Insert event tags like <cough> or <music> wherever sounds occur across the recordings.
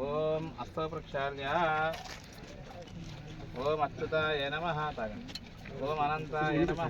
ఓం అస్తో ప్రక్షాళ్య ఓం అచ్యుతాయ నమ. తాగండి ఓం అనంతాయ నమ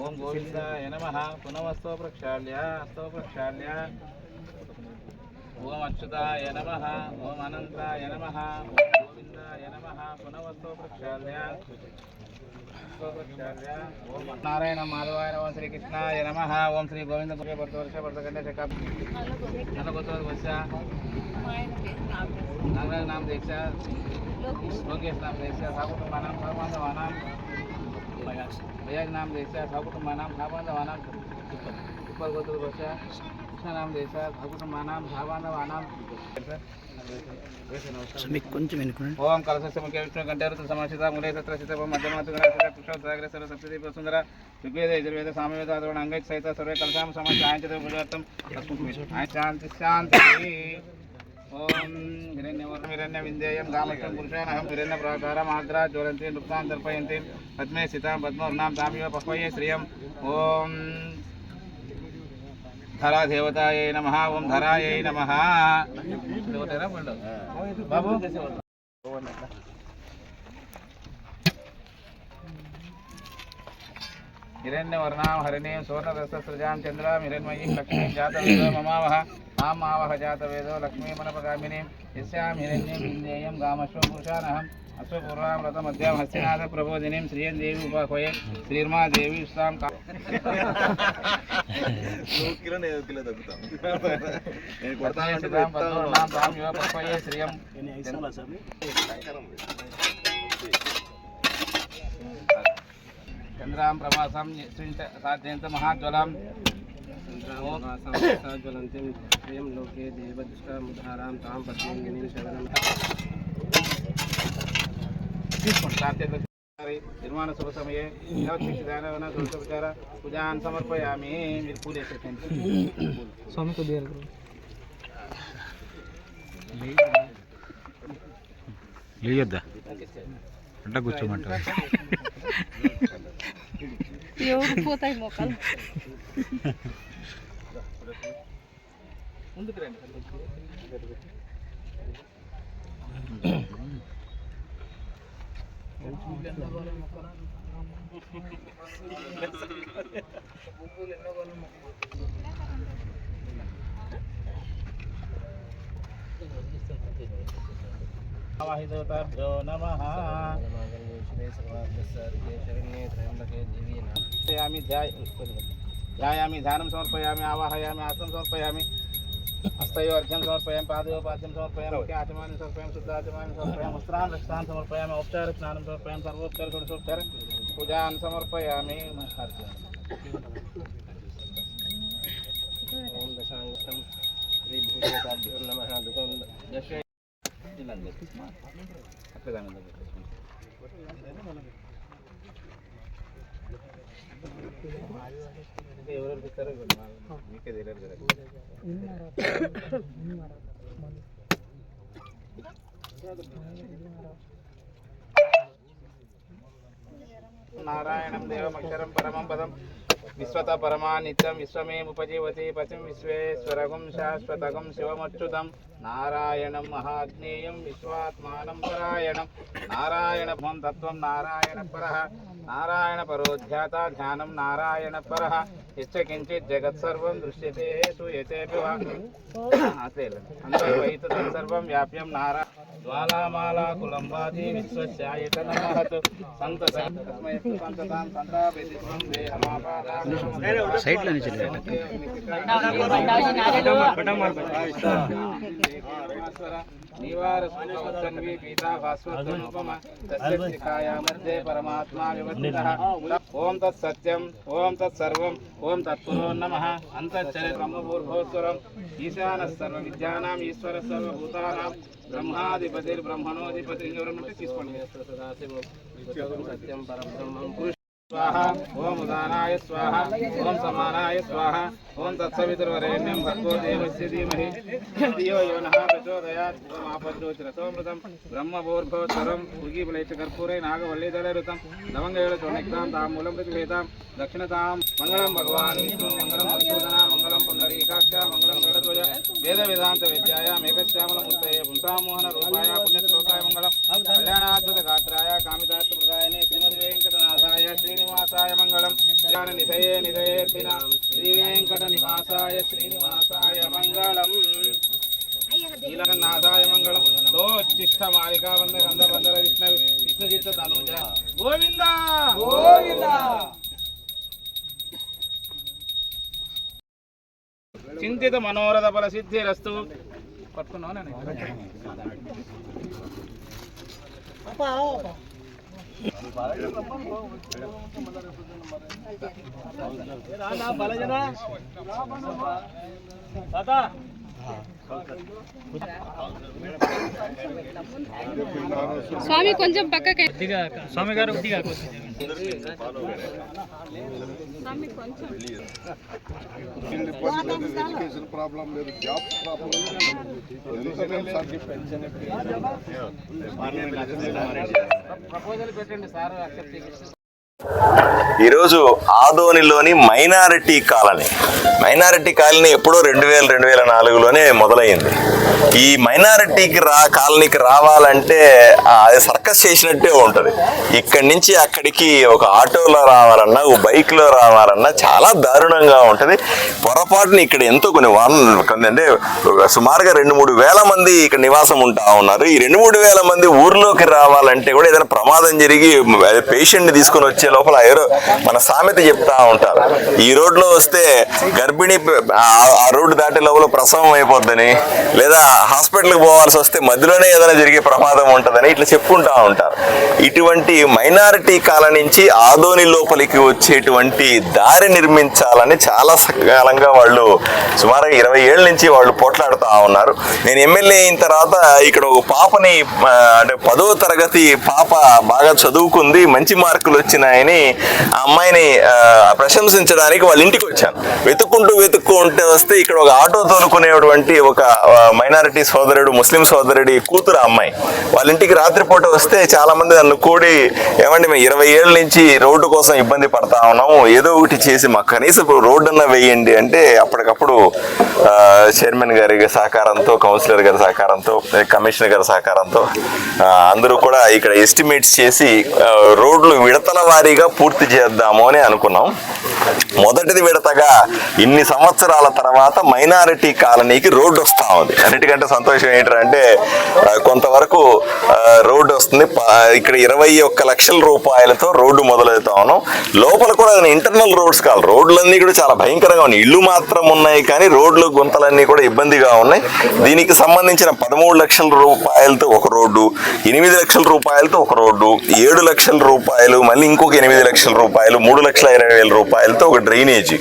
ఓం గోవిందాయ నమ పునవస్తో ప్రక్షాళ్య అస్తో ప్రక్షాళ్య ఓం అచ్యుతాయ నమ ఓం అనంతాయ నమ ఓం గోవిందాయ నమ పునవస్తో ప్రక్షాళ్య నారాయణ మాధవాయ నమ శ్రీ కృష్ణాయ నమ ఓం శ్రీ గోవింద భర్త వర్ష భర్త కంటే శకాబ్ది నల్ల కొత్త వర్ష నాగరాజ నామ దీక్ష లోకేష్ నామ దీక్ష సహకుటుంబానం సర్వాంధవానం नाम दीक्षा लोकेश नाम दीक्षा साकुटुंबानां सर्वबांधवानां भयाज नाम दीक्षा साकुटुंबानां सर्वबांधवानां उपगोत्र वर्ष कृष्ण नाम दीक्षा साकुटुंबानां सर्वबांधवानां మీకు కొంచెం వెనుకున్నాను ఓం కలశస్య ముఖ్య విష్ణు కంఠేరుత సమాచిత మూలే తత్ర స్థిత మధ్యమాత గణాచిత పుష్పోత్తరాగ్ర సర్వ సప్తదీప సుందర ఋగ్వేద యజుర్వేద సామవేద అథర్వణ అంగైక్ సహిత సర్వే కలశాం సమాచ ఆయంచత గుజాతం శాంతి శాంతి हिरण्यविन्देयं कामष्टं पुरुषेणहं हिरण्यप्राकारमाग्रा ज्वलन्ति नृप्तां दर्पयन्ति पद्मे सीतां पद्मवर्णां तामिव पह्वये श्रियम् ॐ धरादेवतायै नमः ॐ धरायै नमः बाबु हिरण्यवर्णां हरिणीं सुवर्णरससृजां चन्द्रां हिरण्मयीं लक्ष्मीं जातं ममावः మామావహ జాతవేదో లక్ష్మీమనపగామిని యస్యాం హిరణ్యం గామశ్వ పురుషానహం అశ్వపూర్వామృతమధ్యాం హస్తినాథ ప్రబోధినీం శ్రీయం దేవి ఉపాహ్వయే శ్రీర్మా దేవి ఇస్తాం శ్రీయం. చంద్రాం ప్రవాసం సాధ్యంత మహాజ్వలం. सितां पद्मवर्णां तां इव पक्वये श्रियं चन्द्रां प्रभासां यस्मिन् च साध्यन्त महाज्वलां ज्वलन्तीं श्रियं लोके देवदुष्टामुद्धारां तां पद्मिनीं शरणं నిర్మాణ శుభ సమయే దేవతీక్షిదాన తులసోపచార పూజాన్ సమర్పయామి మీరు పూజ చేసేయండి స్వామి కొద్దిగా లేయొద్దా అట్లా కూర్చోమంటారు ఎవరు పోతాయి మొక్కలు <laughs> ध्यान समर्पयामी आवाहयामी आसन समर्पयामी हस्तयो अर्घ्यं समर्पयामि पादयो पाद्यं समर्पयामि मुखे आचमानं समर्पयामि शुद्धाचमानं समर्पयामि वस्त्रान् रक्षान् समर्पयामि औपचारस्नानं समर्पयामि सर्वोपचार षोडशोपचार पूजां समर्पयामि। ॐ दशाङ्गं श्रीभूतेभ्यो नमः दुःखं దశ ఎవరు ఇస్తారో మీకే తెలియదు కదా నారాయణం దేవమక్షరం పరమం పదం. విశ్వత పరమా నిత్యం విశ్వమేముపజీవతి పశం విశ్వేశ్వరగం శాశ్వతగం శివమచ్యుతం. నారాయణం మహాజ్ఞేయం విశ్వాత్మానం పరాయణం. నారాయణ భం తత్వం నారాయణ పర. నారాయణ పరోధ్యాత ధ్యానం నారాయణ పర इष्ट किंचित जगत सर्व दृश्यते श्रूयते असेल. अंतर्वहितं सर्वं व्याप्यं नारा ज्वालामाला कुलम्बादि विश्वस्यायतनमहत् संत संततां संतापेति त्वं देहमापादा साइड लाने चले निवार सुखवत्सन्वी पीता भास्वत्सनुपमा तस्य शिखाया मध्ये परमात्मा विवर्तितः। ఓం తత్ సత్యం ఓం తత్ సర్వం ఓం తత్పురో నమ. అంతశ్చరిత్రమూర్భోస్వరం ఈశాన సర్వ విద్యానాం ఈశ్వర సర్వభూతానాం. బ్రహ్మాధిపతిర్బ్రహ్మణోధిపతి తీసుకోండి. సత్యం పరబ్రహ్మం స్వాహ. ఓం ఉదానాయ స్వాహ. ఓం సమానాయ స్వాహ. ఓం తత్సవితుర్వరేణ్యం భర్గో దేవస్య ధీమహి. ధియో యో నః ప్రచోదయాత్. ఓమాపద్రోతి రసోమృతం బ్రహ్మభూర్భవత్వరం ఉగీపులైచ కర్పూరే నాగవల్లీదళరుతం లవంగయోడ తొణిగ్ధాం తామూలం ప్రతిభేదాం దక్షిణతాం. మంగళం భగవాన్. విష్ణు మంగళం మధుసూదన మంగళం పుండరీకాక్ష పుణ్యశ్లోకాయ మంగళం. శ్రీనివాసాయ మంగళం. జ్ఞాన నిధయ నిధయేర్తిన శ్రీ వెంకట నివాసాయ శ్రీనివాసాయ మంగళం. నీలకన్నాథాయ మంగళం. లోచిష్ట మాలికా వంద గంధ వందర విష్ణు విష్ణుచిత్త తనుజ. గోవింద! గోవింద! చింతిత మనోరథ ఫల సిద్ధిరస్తు. పట్టుకున్నావు నేను స్వామి కొంచెం పక్కకి స్వామి గారు కొద్దిగా స్వామి కొంచెం ఎడ్యుకేషన్ ప్రాబ్లం లేదు జాబ్ ప్రాబ్లం ఎంత మేము ప్రపోజల్ పెట్టండి సార్ అక్సెప్ట్ చేసి ఈరోజు ఆదోనిలోని మైనారిటీ కాలనీ. మైనారిటీ కాలనీ ఎప్పుడో రెండు వేల రెండు వేల నాలుగులోనే మొదలైంది. ఈ మైనారిటీకి రా కాలనీకి రావాలంటే అది సర్కస్ చేసినట్టే ఉంటుంది. ఇక్కడి నుంచి అక్కడికి ఒక ఆటోలో రావాలన్నా ఒక బైక్లో రావాలన్నా చాలా దారుణంగా ఉంటుంది. పొరపాటున ఇక్కడ ఎంతో కొన్ని వంద కొన్ని అంటే సుమారుగా రెండు మూడు వేల మంది ఇక్కడ నివాసం ఉంటా ఉన్నారు. ఈ రెండు మూడు వేల మంది ఊర్లోకి రావాలంటే కూడా ఏదైనా ప్రమాదం జరిగి పేషెంట్ తీసుకొని వచ్చే లోపల ఎవరో మన సామెత చెప్తా ఉంటారు. ఈ రోడ్లో వస్తే గర్భిణి ఆ- ఆ రోడ్డు దాటే లోపల ప్రసవం అయిపోద్దని లేదా హాస్పిటల్కి పోవాల్సి వస్తే మధ్యలోనే ఏదైనా జరిగే ప్రమాదం ఉంటుందని ఇట్లా చెప్పుకుంటా ఉంటారు. ఇటువంటి మైనారిటీ కాలం నుంచి ఆదోని లోపలికి వచ్చేటువంటి దారి నిర్మించాలని చాలా సకాలంగా వాళ్ళు సుమారు ఇరవై ఏళ్ళ నుంచి వాళ్ళు పోట్లాడుతూ ఉన్నారు. నేను ఎమ్మెల్యే అయిన తర్వాత ఇక్కడ ఒక పాపని అంటే పదో తరగతి పాప బాగా చదువుకుంది మంచి మార్కులు వచ్చినాయని ఆ అమ్మాయిని ప్రశంసించడానికి వాళ్ళ ఇంటికి వచ్చాను. వెతుక్కుంటూ వెతుక్కుంటూ వస్తే ఇక్కడ ఒక ఆటో తోలుకునేటువంటి ఒక మైనారిటీ సోదరుడు ముస్లిం సోదరుడి కూతురు అమ్మాయి. వాళ్ళ ఇంటికి రాత్రిపూట వస్తే చాలా మంది నన్ను కూడి ఏమండి మేము ఇరవై ఏళ్ళ నుంచి రోడ్డు కోసం ఇబ్బంది పడతా ఉన్నాము. ఏదో ఒకటి చేసి మాకు కనీసం రోడ్డు అన్న వేయండి. అంటే అప్పటికప్పుడు చైర్మన్ గారి సహకారంతో కౌన్సిలర్ గారి సహకారంతో కమిషనర్ గారి సహకారంతో అందరూ కూడా ఇక్కడ ఎస్టిమేట్స్ చేసి రోడ్లు విడతల వారీగా పూర్తి చేద్దాము అని అనుకున్నాం. మొదటిది విడతగా ఇన్ని సంవత్సరాల తర్వాత మైనారిటీ కాలనీకి రోడ్డు వస్తా ఉంది. అన్నిటికంటే సంతోషం ఏంటంటే కొంతవరకు రోడ్డు వస్తుంది. ఇక్కడ ఇరవై ఒక్క లక్షల రూపాయలతో రోడ్డు మొదలవుతా ఉన్నాం. లోపల కూడా ఇంటర్నల్ రోడ్స్ కాదు రోడ్లన్నీ కూడా చాలా భయంకరంగా ఉన్నాయి. ఇల్లు మాత్రం ఉన్నాయి కానీ రోడ్లు గుంతలన్నీ కూడా ఇబ్బందిగా ఉన్నాయి. దీనికి సంబంధించిన పదమూడు లక్షల రూపాయలతో ఒక రోడ్డు ఎనిమిది లక్షల రూపాయలతో ఒక రోడ్డు ఏడు లక్షల రూపాయలు మళ్ళీ ఇంకొక ఎనిమిది లక్షల రూపాయలు మూడు లక్షల ఇరవై వేల రూపాయలు రూపాయలతో ఒక డ్రైనేజీ.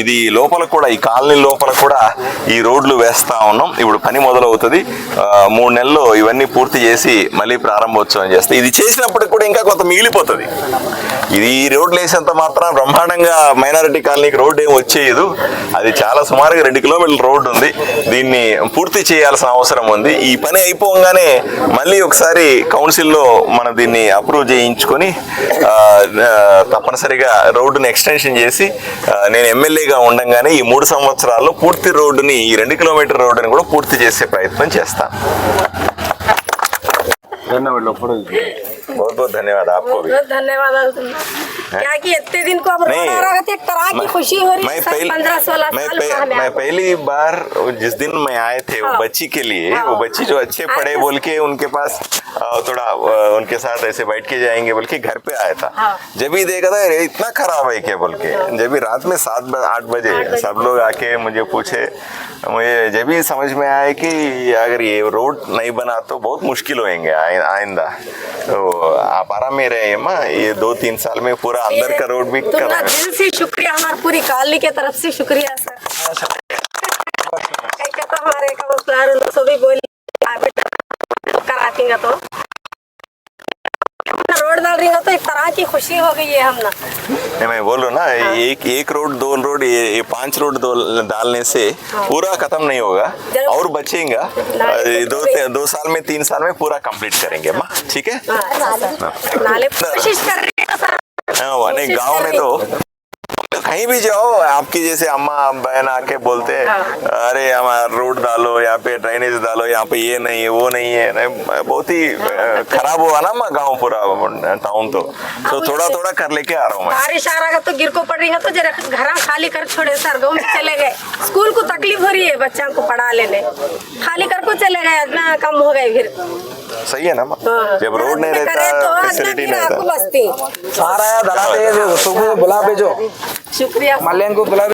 ఇది లోపల కూడా ఈ కాలనీ లోపల కూడా ఈ రోడ్లు వేస్తా ఉన్నాం. ఇప్పుడు పని మొదలవుతుంది. మూడు నెలల్లో ఇవన్నీ పూర్తి చేసి మళ్ళీ ప్రారంభోత్సవం చేస్తే ఇది చేసినప్పటికి కూడా ఇంకా కొంత మిగిలిపోతుంది. ఇది ఈ రోడ్లు వేసేంత మాత్రం బ్రహ్మాండంగా మైనారిటీ కాలనీకి రోడ్డు ఏమి వచ్చేయదు. అది చాలా సుమారుగా రెండు కిలోమీటర్ల రోడ్డు ఉంది. దీన్ని పూర్తి చేయాల్సిన అవసరం ఉంది. ఈ పని అయిపోగానే మళ్ళీ ఒకసారి కౌన్సిల్లో మనం దీన్ని అప్రూవ్ చేయించుకొని తప్పనిసరిగా రోడ్డుని ఎక్స్టెన్షన్ చేసి నేను ఎమ్మెల్యేగా ఉండంగానే ఈ మూడు సంవత్సరాల్లో పూర్తి రోడ్డుని ఈ రెండు కిలోమీటర్ రోడ్డుని కూడా పూర్తి చేసే ప్రయత్నం చేస్తాను. बहुत बहुत धन्यवाद आपको भी बहुत धन्यवाद क्या कि इतने दिन को हम नहीं। रहा थे तरह की खुशी हो रही मैं है पंद्रह सोलह मैं हमें मैं पहली बार जिस दिन मैं आए थे वो हाँ। बच्ची के लिए हाँ। वो बच्ची जो अच्छे पढ़े। बोल के उनके पास थोड़ा उनके साथ ऐसे बैठ के जाएँगे बोल के घर पे आया था हाँ। जब ही देखा था अरे इतना खराब है क्या बोल के जब भी रात में सात आठ बजे सब लोग आके मुझे पूछे मुझे जब भी समझ में आया कि अगर ये रोड नहीं बना तो बहुत मुश्किल होएँगे आइ- आइंदा। तो आप आराम में रहे माँ ये दो तीन साल में पूरा अंदर का रोड भी कर। कराएँगे दिल से शुक्रिया हमारे पूरी कॉलोनी के तरफ़ से शुक्रिया सर। हमारे सभी बोल कराती तो रही हो तो। एक तरह की खुशी हो गई है हम ना। नहीं, मैं बोल रहा ना हाँ। एक एक रोड दो रोड ये, ये पाँच रोड डालने से हाँ। पूरा खत्म नहीं होगा और बचेगा। दो दो साल में तीन साल में पूरा कंप्लीट करेंगे माँ ठीक है? नाले कोशिश कर रहे हैं हाँ, नहीं गाँव में तो कहीं भी जाओ आपकी जैसे अम्मा बहन आके बोलते हैं अरे हमारा रोड डालो यहाँ पे ड्रेनेज डालो यहाँ पे ये नहीं है वो नहीं है। नहीं, बहुत ही खराब हुआ ना मैं गाँव पूरा टाउन तो। तो थोड़ा थोड़ा कर लेके आ रहा हूँ बारिश आ रहा है तो गिर को पड़ रही है तो जरा घर खाली कर छोड़े सर गाँव में चले गए। स्कूल को तकलीफ़ हो रही है बच्चा को पढ़ा लेने। खाली कर को चले गए इतना कम हो गए फिर। सही है ना माँ? हाँ। जब रोड नहीं रहता तो फैसिलिटी नहीं रहता। सारा दलाते सुबह बुला भेजो। शुक्रिया। मल्यान को बुला